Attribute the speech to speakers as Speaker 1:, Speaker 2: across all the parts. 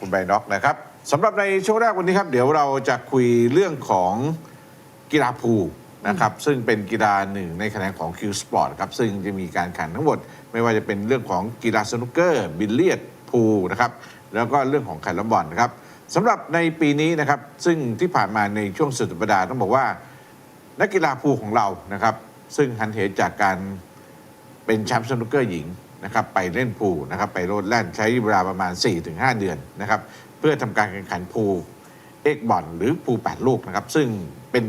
Speaker 1: คุณไบน็อกนะครับสำหรับในช่วงแรกวันนี้ครับ เดี๋ยวเราจะคุยเรื่องของกีฬาพูนะครับซึ่งเป็นกีฬาหนึ่งในแขนงของ Q Sport ครับซึ่งจะมีการแข่งทั้งหมด ไม่ว่าจะเป็นเรื่องของกีฬาสนุกเกอร์ บิลเลียดพูนะครับแล้วก็เรื่องของไข่ล้อมบอลนะครับสำหรับในปีนี้นะครับซึ่งที่ผ่านมาในช่วงสุดสัปดาห์ต้องบอกว่า นักกีฬาพูของเรานะครับซึ่งหันเหจากการเป็นแชมป์สนุกเกอร์หญิง นะครับไปเล่นพูนะครับไปโลดแล่นใช้เวลาประมาณ 4-5 เดือนนะครับเพื่อทำการแข่งขันพูเอกบอลหรือพูล8ลูกนะครับซึ่งเป็น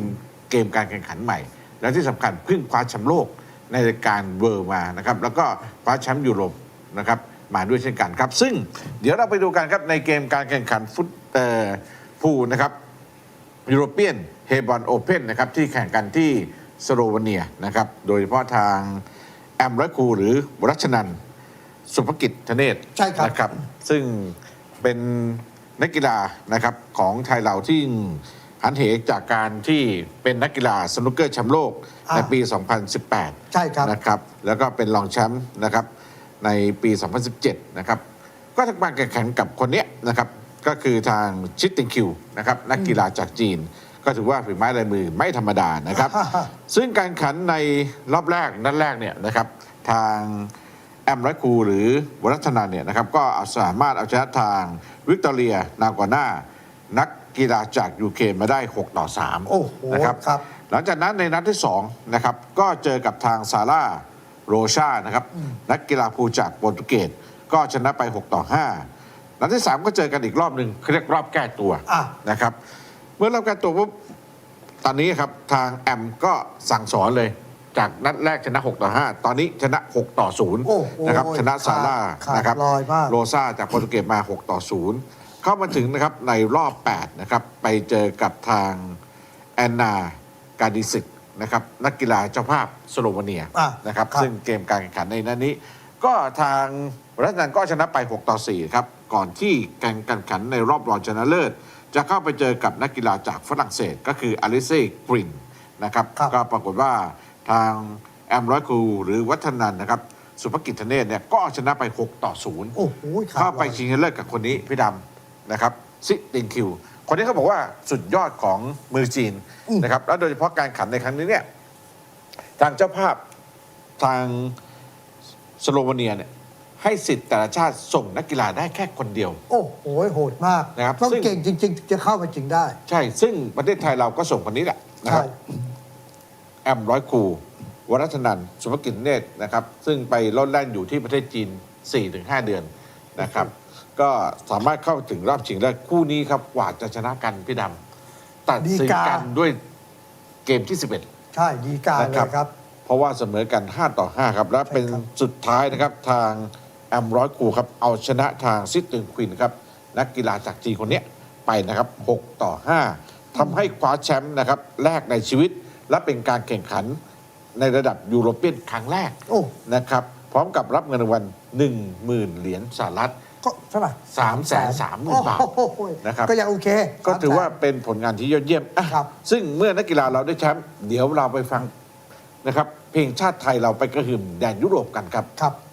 Speaker 1: เกมการแข่งขันใหม่ และที่สำคัญเพิ่งคว้าแชมป์โลกในรายการเวิร์มานะครับแล้วก็คว้าแชมป์ยุโรปนะครับมาด้วยเช่นกันครับ ซึ่งเดี๋ยวเราไปดูกันครับในเกมการแข่งขันฟุตเอ่พูนะครับยูโรเปียนเฮบอนโอเพ่นนะครับที่แข่งกันที่สโลวาเนียนะครับโดยเฉพาะทาง แอมรัคูหรือวรัชนันท์สุภกิจธเนศ
Speaker 2: ใช่ครับ
Speaker 1: นะครับ ซึ่งเป็นนักกีฬานะครับของไทยเราที่หันเหจากการที่เป็นนักกีฬาสนุกเกอร์แชมป์โลกในปี 2018
Speaker 2: ใช่ครับ
Speaker 1: นะครับ แล้วก็เป็นรองแชมป์นะครับในปี 2017 นะครับ ก็ทำการแข่งขันกับคนเนี้ยนะครับ ก็คือทางชิตติงคิวนะครับนักกีฬาจากจีน ก็ถือว่าฝีไม้ลายมือไม่ธรรมดานะครับ ซึ่งการแข่งขันในรอบแรกนัดแรกเนี่ยนะครับทางแอมไรคูหรือวรัฒนาเนี่ยนะครับก็เอาสามารถเอาชนะทางวิกตอเรียนากวาน่านักกีฬาจากยูเครนมาได้ 6 ต่อ 3
Speaker 2: โอ้โห
Speaker 1: นะครับ
Speaker 2: ครับ
Speaker 1: หลังจากนั้นในนัดที่2นะครับก็เจอกับทางซาร่าโรชานะครับนักกีฬาภูจากโปรตุเกสก็ชนะไป 6 ต่อ 5 นัดที่ 3 ก็เจอกันอีกรอบหนึ่งเขาเรียกรอบแก้ตัว
Speaker 2: อะ
Speaker 1: นะครับ เมื่อรอบแก้ตัวปุ๊บตอนนี้ครับทางแอมก็สั่งสอนเลย จากนัดแรกชนะ 6 ต่อ 5 ตอนนี้ชนะ 6 ต่อ
Speaker 2: โอ้โห
Speaker 1: 0นะครับชนะซาร่า
Speaker 2: ขาด
Speaker 1: นะครับ
Speaker 2: ลอยมาก
Speaker 1: โรซาจากโปรตุเกสมา 6 ต่อ 0 เข้ามาถึงนะครับในรอบ 8 นะครับ ไปเจอกับทางแอนนาการดิสิกนะครับนักกีฬาเจ้าภาพสโลวาเนีย
Speaker 2: อะ
Speaker 1: นะครับ
Speaker 2: ครับ
Speaker 1: ซึ่งเกมการแข่งขันในนั้นนี้ ก็ทางรัชนันก็ชนะไป 6 ต่อ 4 ครับ ก่อนที่การแข่งขันในรอบรองชนะเลิศ จะเข้าไปเจอกับนักกีฬาจากฝรั่งเศสก็คืออลิเซ่กรินนะครับ
Speaker 2: ครับ
Speaker 1: ก็ปรากฏว่าทางแอมร้อยคูหรือวัฒนันนะครับ สุภกิจธเนศเนี่ยก็เอาชนะไป 6 ต่อ0
Speaker 2: โอ้โหขาด
Speaker 1: เข้าไป
Speaker 2: ลอย
Speaker 1: ชิงชนะเลิศกับคนนี้พี่ดำนะครับซิติงคิว คนนี้เขาบอกว่าสุดยอดของมือจีน
Speaker 2: อืม
Speaker 1: นะครับแล้วโดยเฉพาะการขันในครั้งนี้เนี่ยทางเจ้าภาพทางสโลวาเนียเนี่ย ให้สิทธิ์แต่ละชาติส่งนักกีฬาได้แค่คนเดียว
Speaker 2: โอ้โหโหดมาก
Speaker 1: นะครับ
Speaker 2: ต้อง
Speaker 1: ซึ่ง
Speaker 2: เก่งจริงๆถึงจะเข้ามาจริงได้
Speaker 1: ใช่ ซึ่งประเทศไทยเราก็ส่งคนนี้แหละนะค
Speaker 2: ใช่
Speaker 1: รับ แอมร้อยครูวรัฒนันท์สุภกิจเนตรนะครับ ซึ่งไปลดแล่นอยู่ที่ประเทศจีน 4-5 เดือนนะครับ ก็สามารถเข้าถึงรอบชิงได้คู่นี้ครับกว่าจะชนะกันพี่ดำตัดสินกันด้วยเกมที่ 11
Speaker 2: ใช่ดีการเล
Speaker 1: นะครับ
Speaker 2: ยครับ
Speaker 1: เพราะว่าเสมอกัน 5 ต่อ 5 ครับ และเป็น
Speaker 2: ใช่ครับ
Speaker 1: สุดท้ายนะครับทาง แอมร้อยครูครับเอาชนะทางซิตตึงควินครับนักกีฬาจากจีนคนเนี้ยไปนะครับ 6 ต่อ 5ทำให้คว้าแชมป์นะครับแรกในชีวิต และเป็นการแข่งขันในระดับยูโรเปียนครั้งแรก
Speaker 2: โอ้
Speaker 1: นะครับ พร้อมกับรับเงินรางวัล10,000 เหรียญสหรัฐ
Speaker 2: ก็เท่าไหร่
Speaker 1: สามแสนสามหมื่นบาท
Speaker 2: โอ้โห
Speaker 1: นะครับ
Speaker 2: ก็ยังโอเค
Speaker 1: ก็ถือว่า
Speaker 2: สมแสน
Speaker 1: เป็นผลงานที่ยอดเยี่ยมอะ
Speaker 2: ครับ
Speaker 1: ซึ่งเมื่อนักกีฬาเราได้แชมป์เดี๋ยวเราไปฟังนะครับ เพลงชาติไทยเราไปกระหึ่มแดนยุโรปกันครับ
Speaker 2: ครับ
Speaker 1: นะครับ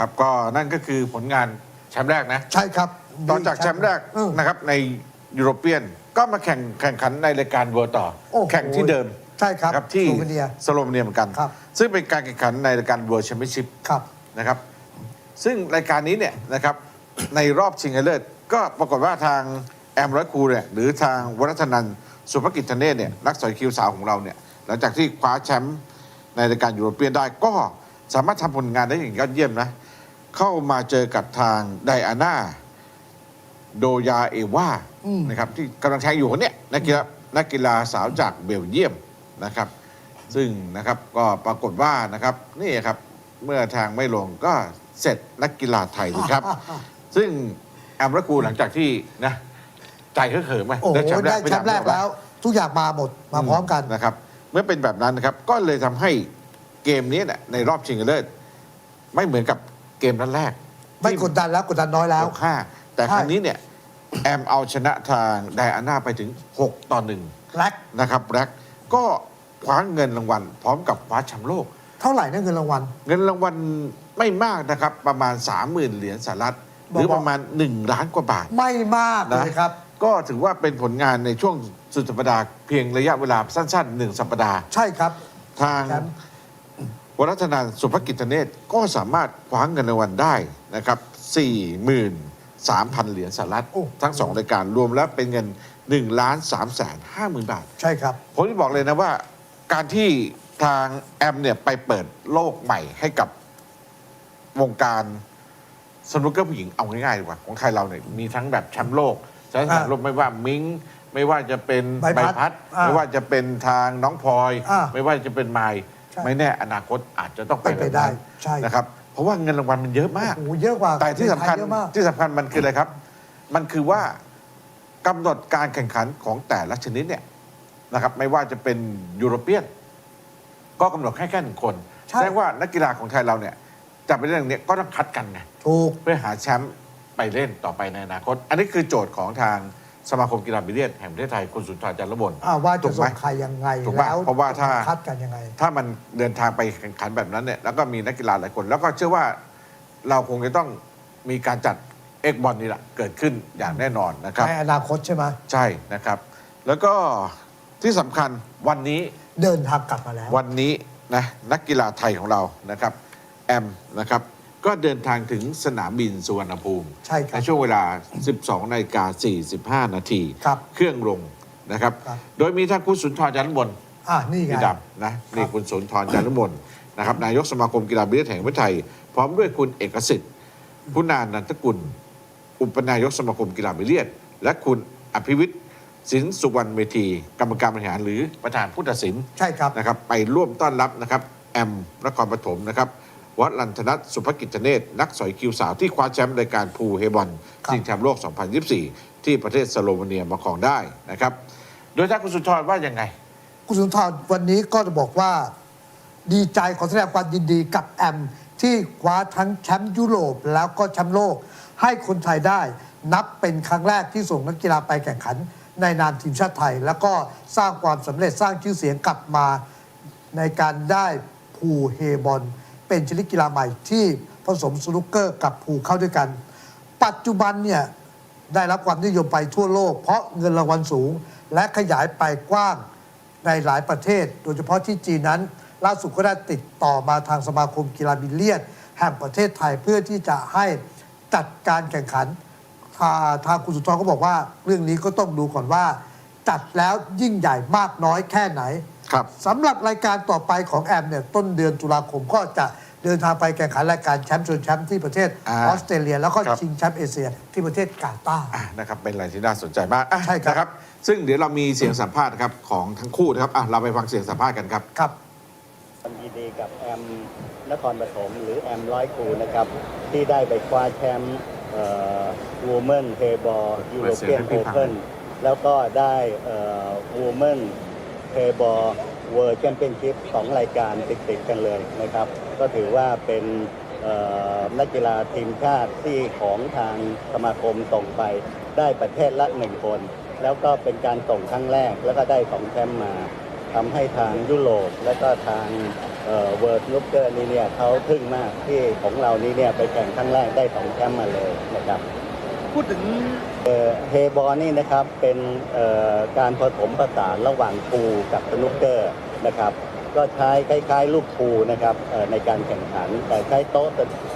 Speaker 1: นะครับ ก็นั่นก็คือผลงานแชมป์แรกนะ
Speaker 2: ใช่ครับ
Speaker 1: ต่อจากแชมป์แรก
Speaker 2: เออ
Speaker 1: นะครับในยูโรเปียนก็มาแข่งแข่งขันในรายการเวิร์ต่อ
Speaker 2: โอ้โห
Speaker 1: แข่งที่เดิม
Speaker 2: ใช่ครับ
Speaker 1: นะที่
Speaker 2: สโลเวเนีย
Speaker 1: สโลเวเนียเหมือนกัน
Speaker 2: ครับ
Speaker 1: ซึ่งเป็นการแข่งขันในรายการ World Championship
Speaker 2: ครับ
Speaker 1: นะครับ ซึ่งรายการนี้เนี่ยนะครับ ในรอบชิงชนะเลิศก็ปรากฏว่าทางแอมร้อยครูเนี่ยหรือทางวัฒนันท์สุภกิจธเนศเนี่ยนักสอยคิวสาวของเราเนี่ยหลังจากที่คว้าแชมป์ในรายการยูโรเปียนได้ก็สามารถทำผลงานได้อย่างยอดเยี่ยมนะ เข้ามาเจอกับทางไดอาน่าโดยาเอวา
Speaker 2: อืม
Speaker 1: นะครับที่กำลังแข่งอยู่คนเนี้ยนักกีฬานักกีฬาสาวจากเบลเยียมนะครับ ซึ่งนะครับก็ปรากฏว่านะครับนี่ครับเมื่อทางไม่ลงก็เสร็จนักกีฬาไทยนะครับ ซึ่งแอมระกูหลังจากที่นะใจเขาเขิมไหม
Speaker 2: โอ้โหได้
Speaker 1: ม่
Speaker 2: แชมป์แรกแล้ว ทุกอย่างมาหมดมาพร้อมกัน
Speaker 1: นะครับ เมื่อเป็นแบบนั้นนะครับ ก็เลยทำให้เกมนี้เนี่ยในรอบชิงชนะเลิศไม่เหมือนกับ เกมนัดแรก
Speaker 2: ไม่กดดันแล้วกดดันน้อยแล้ว
Speaker 1: หกห้าแต่ครั้งนี้เนี่ย แอมเอาชนะทางไดอาน่าไปถึง 6 ต่อหนึ่ง
Speaker 2: แร็ก
Speaker 1: นะครับแร็กก็คว้าเงินรางวัล พร้อมกับคว้าแชมป์โลก
Speaker 2: เท่าไหร่นะเงินรางวัล
Speaker 1: เงินรางวัลไม่มากนะครับ ประมาณ 30,000 เหรียญสหรัฐ หรือ
Speaker 2: บอกว่า
Speaker 1: ประมาณ 1 ล้านกว่าบาท
Speaker 2: ไม่มากเล
Speaker 1: นะ
Speaker 2: ยครับ
Speaker 1: ก็ถือว่าเป็นผลงานในช่วงสุดสัปดาห์เพียงระยะเวลาสั้นๆ1สัปดาห์
Speaker 2: ใช่ครับ
Speaker 1: ทาง
Speaker 2: แชมป์
Speaker 1: วรัฒนันท์สุภกิจเนตรก็สามารถคว้าเงินรางวัลได้นะครับ43,000 เหรียญสหรัฐ
Speaker 2: โอ้
Speaker 1: ทั้งสองรายการรวมแล้วเป็นเงิน1ล้าน3แสน5หมื่นบาท
Speaker 2: ใช่ครับ
Speaker 1: ผมที่บอกเลยนะว่าการที่ทางแอมเนี่ยไปเปิดโลกใหม่ให้กับวงการสนุกเกอร์ผู้หญิงเอาง่ายๆดีกว่า ของไทยเราเนี่ยมีทั้งแบบแชมป์โลกแชมป์
Speaker 2: อ่า
Speaker 1: โลกไม่ว่ามิงไม่ว่าจะเป็น
Speaker 2: ใบพัดอ่า
Speaker 1: ไม่ว่าจะเป็นทางน้องพลอย
Speaker 2: อ่า
Speaker 1: ไม่ว่าจะเป็นไมล์
Speaker 2: ใช่
Speaker 1: ไม่แน่อนาคตอาจจะต้องไป
Speaker 2: เป็นไป
Speaker 1: แบบนั้น
Speaker 2: ได้ใช่
Speaker 1: นะครับ เพราะว่าเงินรางวัลมันเยอะมาก
Speaker 2: โอ้โหเยอะกว่า
Speaker 1: แต่ที่สำคัญ
Speaker 2: ในไทยเยอะมาก
Speaker 1: ที่สำคัญมันคืออะไรครับ มันคือว่ากำหนดการแข่งขันของแต่ละชนิดเนี่ยนะครับ ไม่ว่าจะเป็นยูโรเปียน ก็กำหนดแค่แค่หนึ่งคน
Speaker 2: ใช่
Speaker 1: แสดงว่านักกีฬาของไทยเราเนี่ยจะไปเล่นอย่างเนี้ยก็ต้องคัดกันไง
Speaker 2: ถูก
Speaker 1: เพื่อหาแชมป์ไปเล่นต่อไปในอนาคต อันนี้คือโจทย์ของทาง สมาคมกีฬาบิลเลียนแห่งประเทศไทยคุณสุนทรจันทรบน
Speaker 2: อ่าว่า
Speaker 1: ถู
Speaker 2: จะ
Speaker 1: กไหม
Speaker 2: ส่งใครยังไง
Speaker 1: ถูกไหม
Speaker 2: แล้ว
Speaker 1: เพราะว่าถ้า
Speaker 2: คัดกันยังไง
Speaker 1: ถ้ามันเดินทางไปแข่งขันแบบนั้นเนี่ยแล้วก็มีนักกีฬาหลายคน แล้วก็เชื่อว่าเราคงจะต้องมีการจัดเอ็กบอลนี่แหละเกิดขึ้นอย่างแน่นอนนะครับ
Speaker 2: ในอนาคตใช่ไหม
Speaker 1: ใช่นะครับ แล้วก็ที่สำคัญวันนี้
Speaker 2: เดินทางกลับมาแล้ว
Speaker 1: วันนี้นะนักกีฬาไทยของเรานะครับ แอมนะครับ ก็เดินทางถึงสนามบินสุวรรณภูมิ
Speaker 2: ใช่ค
Speaker 1: ใน
Speaker 2: รับ
Speaker 1: ช่วงเวลา 12นาฬิกา45 นาที
Speaker 2: ครับ
Speaker 1: เครื่องลงนะครับ
Speaker 2: ครับ
Speaker 1: โดยมีท่านคุณสุนทรจันทร์บน
Speaker 2: อ่านี่ไง
Speaker 1: พี่ดำนะนี่คุณสุนทรจันทร์บนนะครับนายกสมาคมกีฬาบิลเลียนแห่งประเทศไทย พร้อมด้วยคุณเอกสิทธิ์พุนานันทกุล อุปนายกสมาคมกีฬาบิลเลียนและคุณอภิวิทย์สินสุวรรณเมธี กรรมการบริหารหรือประธานผู้ตัดสิน
Speaker 2: ใช่ครับ
Speaker 1: นะครับไปร่วมต้อนรับนะครับแอมนครปฐมนะครับ วัดลันธนัทสุภกิจเนตรนักสอยคิวสาวที่คว้าแชมป์รายการพูลเฮบอล
Speaker 2: ครับ
Speaker 1: ชิงแชมป์โลก 2024 ที่ประเทศสโลวีเนียมาครองได้นะครับ โดยท่านคุณสุนทรว่ายังไง
Speaker 2: คุณสุนทรวันนี้ก็จะบอกว่าดีใจขอแสดงความยินดีกับแอม ที่คว้าทั้งแชมป์ยุโรปแล้วก็แชมป์โลกให้คนไทยได้ นับเป็นครั้งแรกที่ส่งนักกีฬาไปแข่งขัน ในนามทีมชาติไทย แล้วก็สร้างความสำเร็จสร้างชื่อเสียงกลับมาในการได้พูลเฮบอล เป็นชนิดกีฬาใหม่ที่ผสมสนุกเกอร์กับพูลเข้าด้วยกัน ปัจจุบันเนี่ยได้รับความนิยมไปทั่วโลก เพราะเงินรางวัลสูง และขยายไปกว้างในหลายประเทศ โดยเฉพาะที่จีนนั้น ล่าสุดก็ได้ติดต่อมาทางสมาคมกีฬาบิลเลียนแห่งประเทศไทยเพื่อที่จะให้จัดการแข่งขันทาทางคุณสุนทรก็บอกว่า เรื่องนี้ก็ต้องดูก่อนว่า จัดแล้วยิ่งใหญ่มากน้อยแค่ไหน
Speaker 1: ครับ
Speaker 2: สำหรับรายการต่อไปของแอมเนี่ยต้นเดือนตุลาคมก็จะเดินทางไปแข่งขันรายการแชมป์ชนแชมป์ที่ประเทศ
Speaker 1: อ่า
Speaker 2: ออสเตรเลีย แล้วก็
Speaker 1: ครับ
Speaker 2: ชิงแชมป์เอเชียที่ประเทศกาตาร์
Speaker 1: อะนะครับเป็นอะไรที่น่าสนใจมากอะ
Speaker 2: ใช่ครับ
Speaker 1: นะครับซึ่งเดี๋ยวเรามีเสียงสัมภาษณ์นะครับของทั้งคู่นะครับอะเราไปฟังเสียงสัมภาษณ์กันครับ
Speaker 2: ครับ
Speaker 3: ความยินดีกับแอมนครปฐมหรือแอมร้อยครูนะครับ ที่ได้ไปคว้าแชมป์วูแมนเทบอลยูโรเปียน
Speaker 1: เปิ
Speaker 3: โอ
Speaker 1: ดเสียงให้พี่ฟัง
Speaker 3: เพ่นแล้วก็ได้วูแมน เทบอเวิร์แชมเปี้ยนชิพสองรายการติดๆกันเลยนะครับ ก็ถือว่าเป็นนักกีฬาทีมชาติที่ของทางสมาคมส่งไปได้ประเทศละหนึ่งคน แล้วก็เป็นการส่งครั้งแรกแล้วก็ได้สองแชมป์มาทำให้ทางยุโรปและก็ทางเวิร์ดลูกเกอร์นี่เนี่ยเขาทึ่งมากที่ของเรานี่เนี่ยไปแข่งครั้งแรกได้สองแชมป์มาเลยนะครับ
Speaker 4: พูดถึง
Speaker 3: เฮบอลนี่นะครับเป็นการผสมผสานระหว่างปูกับสนุกเกอร์นะครับก็ใช้คล้ายๆ ลูกพูนะครับในการแข่งขัน แต่ใช้โต๊ะ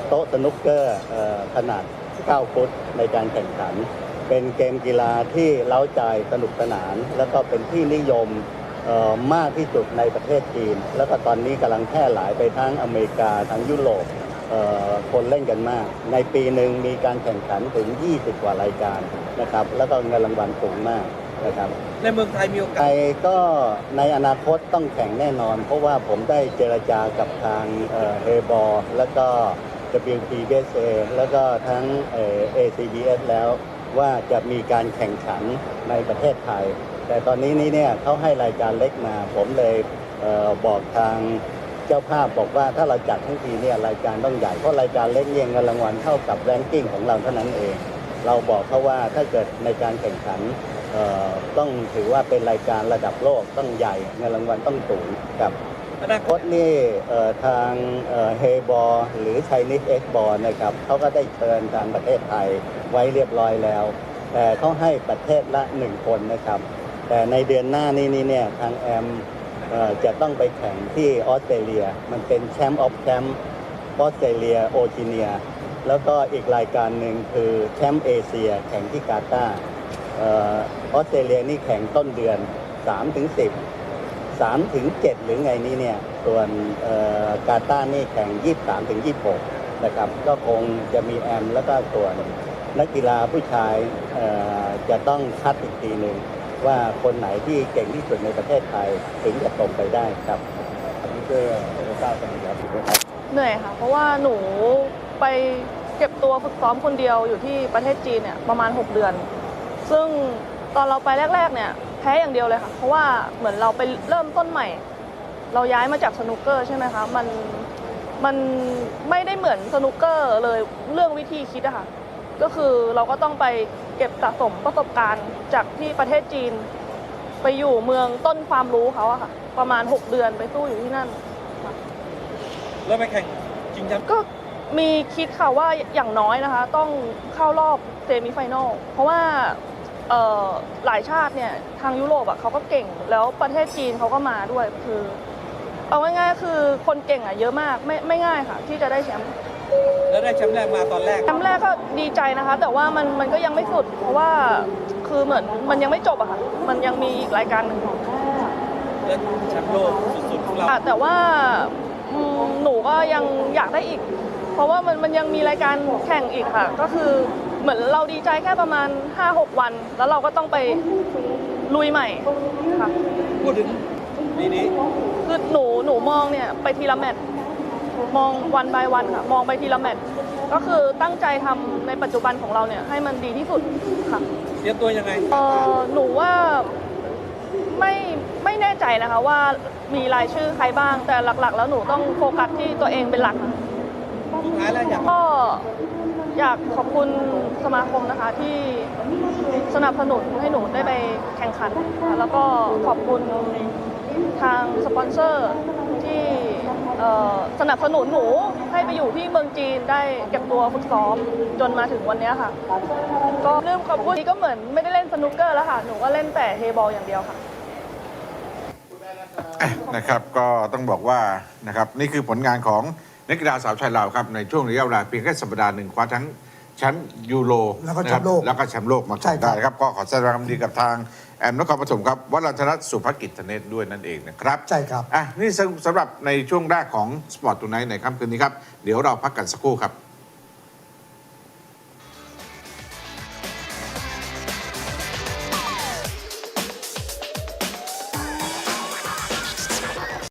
Speaker 3: โต๊ะสนุกเกอร์ขนาด 9 ฟุตในการแข่งขัน เป็นเกมกีฬาที่เล้าใจสนุกสนาน แล้วก็เป็นที่นิยมมากที่สุดในประเทศจีน แล้วก็ตอนนี้กำลังแพร่หลายไปทั้งอเมริกาทั้งยุโรป คนเล่นกันมาก ในปีหนึ่งมีการแข่งขันถึง 20 กว่ารายการนะครับ แล้วก็เงินรางวัลสูงมากนะครับ
Speaker 4: ในเมืองไทยมีโอกา
Speaker 3: ไท
Speaker 4: ส
Speaker 3: ยก็ในอนาคตต้องแข่งแน่นอน เพราะว่าผมได้เจรจากับทางเฮบอลแล้วก็ WPBSA แล้วก็ทั้งเอ่อ ACBS แล้วว่าจะมีการแข่งขันในประเทศไทย แต่ตอนนี้นี่เนี่ยเขาให้รายการเล็กมา ผมเลยเออบอกทาง เจ้าภาพบอกว่าถ้าเราจัดทั้งทีเนี่ยรายการต้องใหญ่เพราะรายการเล็กเนี่ยเงินรางวัลเท่ากับแรงกิ้งของเราเท่านั้นเอง เราบอกเขาว่าถ้าเกิดในการแข่งขันเอ่อต้องถือว่าเป็นรายการระดับโลกต้องใหญ่เงินรางวัลต้องสูงกับ
Speaker 4: อนา
Speaker 3: โค
Speaker 4: คต
Speaker 3: ตนี่เอ่อทางเฮบอหรือ Chinese X b a l l นะครับเขาก็ได้เชิญทางประเทศไทยไว้เรียบร้อยแล้ว แต่เขาให้ประเทศละหนึ่งคนนะครับ แต่ในเดือนหน้านี้นี่เนี่ยทางแอมเอ่อ จะต้องไปแข่งที่ออสเตรเลีย มันเป็นแชมป์ออฟแชมป์ออสเตรเลียโอจิเนีย แล้วก็อีกรายการหนึ่งคือแชมป์เอเชีย แข่งที่กาตาร์ออสเตรเลียนี่แข่งต้นเดือน3ถึง10 3ถึง7หรือไงนี่เนี่ย ส่วนกาตาร์นี่แข่ง 23ถึง26 นะครับ ก็คงจะมีแอม แล้วก็ส่วนนักกีฬาผู้ชายจะต้องคัดอีกทีหนึ่ง ว่าคนไหนที่เก่งที่สุดในประเทศไทยถึงจะตรงไปได้ครับอันนี้ก็ไม่ทราบกันครับถูกไหมครับ
Speaker 5: เหนื่อยค่ะ เพราะว่าหนูไปเก็บตัวฝึกซ้อมคนเดียวอยู่ที่ประเทศจีนเนี่ยประมาณ 6 เดือน ซึ่งตอนเราไปแรก ๆ เนี่ยแพ้อย่างเดียวเลยค่ะ เพราะว่าเหมือนเราไปเริ่มต้นใหม่ เราย้ายมาจากสนุกเกอร์ใช่ไหมคะมันมันไม่ได้เหมือนสนุกเกอร์เลยเรื่องวิธีคิดอะค่ะ ก็คือเราก็ต้องไป เก็บสะสมประสบการณ์จากที่ประเทศจีน ไปอยู่เมืองต้นความรู้เขาอะค่ะ ประมาณ 6 เดือนไปสู้อยู่ที่นั่น
Speaker 4: แล้วไปแข่งชิงแชมป์
Speaker 5: ก็มีคิดค่ะว่าอย่างน้อยนะคะ ต้องเข้ารอบเซมิไฟแนลเพราะว่าเอ่อหลายชาติเนี่ยทางยุโรปอะเขาก็เก่ง แล้วประเทศจีนเขาก็มาด้วยคือ เอาง่ายๆคือคนเก่งอะเยอะมากไม่ไม่ง่ายค่ะ ที่จะได้แชมป์
Speaker 4: แล้วได้แชมป์แรกมาตอนแรก
Speaker 5: แชมป์แรกก็ดีใจนะคะ แต่ว่ามันมันก็ยังไม่สุด เพราะว่าคือเหมือนมันยังไม่จบอะค่ะ มันยังมีอีกรายการหนึ่ง
Speaker 4: แล้วแชมป์โลกสุดๆของเรา
Speaker 5: อะแต่ว่าอืมหนูก็ยังอยากได้อีก เพราะว่ามันมันยังมีรายการแข่งอีกค่ะ ก็คือเหมือนเราดีใจแค่ประมาณ 5-6 วัน แล้วเราก็ต้องไปลุยใหม่ค่ะ
Speaker 4: พูดถึงปีนี้
Speaker 5: คือหนูหนูมองเนี่ยไปทีละแมตช์ มองวันบายวันค่ะ มองไปทีละแมตช์ก็คือตั้งใจทำในปัจจุบันของเราเนี่ยให้มันดีที่สุดค่ะ
Speaker 4: เตรียมตัวยังไง
Speaker 5: เออหนูว่าไม่ไม่แน่ใจนะคะว่ามีรายชื่อใครบ้าง แต่หลักๆ แล้วหนูต้องโฟกัสที่ตัวเองเป็นหลักค่ะ
Speaker 4: สุดท้ายแล้วอยาก
Speaker 5: ก็อยากขอบคุณสมาคมนะคะที่สนับสนุนให้หนูได้ไปแข่งขันค่ะแล้วก็ขอบคุณทางสปอนเซอร์ที่เอ่อ สนับสนุนหนูให้ไปอยู่ที่เมืองจีนได้เก็บตัวฝึกซ้อมจนมาถึงวันนี้ค่ะ ก็เริ่มขอบคุณนี่ก็เหมือนไม่ได้เล่นสนุกเกอร์แล้วค่ะ หนูก็เล่นแต่เฮบอลอย่างเดียวค่ะ
Speaker 1: นะครับก็ต้องบอกว่านะครับนี่คือผลงานของนักกีฬาสาวชายเราครับในช่วงระยะเวลาเพียงแค่สัปดาห์หนึ่งคว้าทั้ง แชมป์ยูโร
Speaker 2: แล้วก็
Speaker 1: นะครับ
Speaker 2: แชมป์โลก
Speaker 1: แล้วก็แชมป์โลกมา
Speaker 2: ใช่
Speaker 1: ครอง
Speaker 2: ครับ
Speaker 1: ได้ครับ ก็ขอแสดงความยินดีกับทางแอมนครปฐมครับวัลันทรัตน์สุภกิจธเนศด้วยนั่นเองนะครับ
Speaker 2: ใช่ครับ
Speaker 1: อะ นี่สำสำหรับในช่วงแรกของสปอร์ตตูไนท์ในค่ำคืนนี้ครับ เดี๋ยวเราพักกันสักครู่ครับ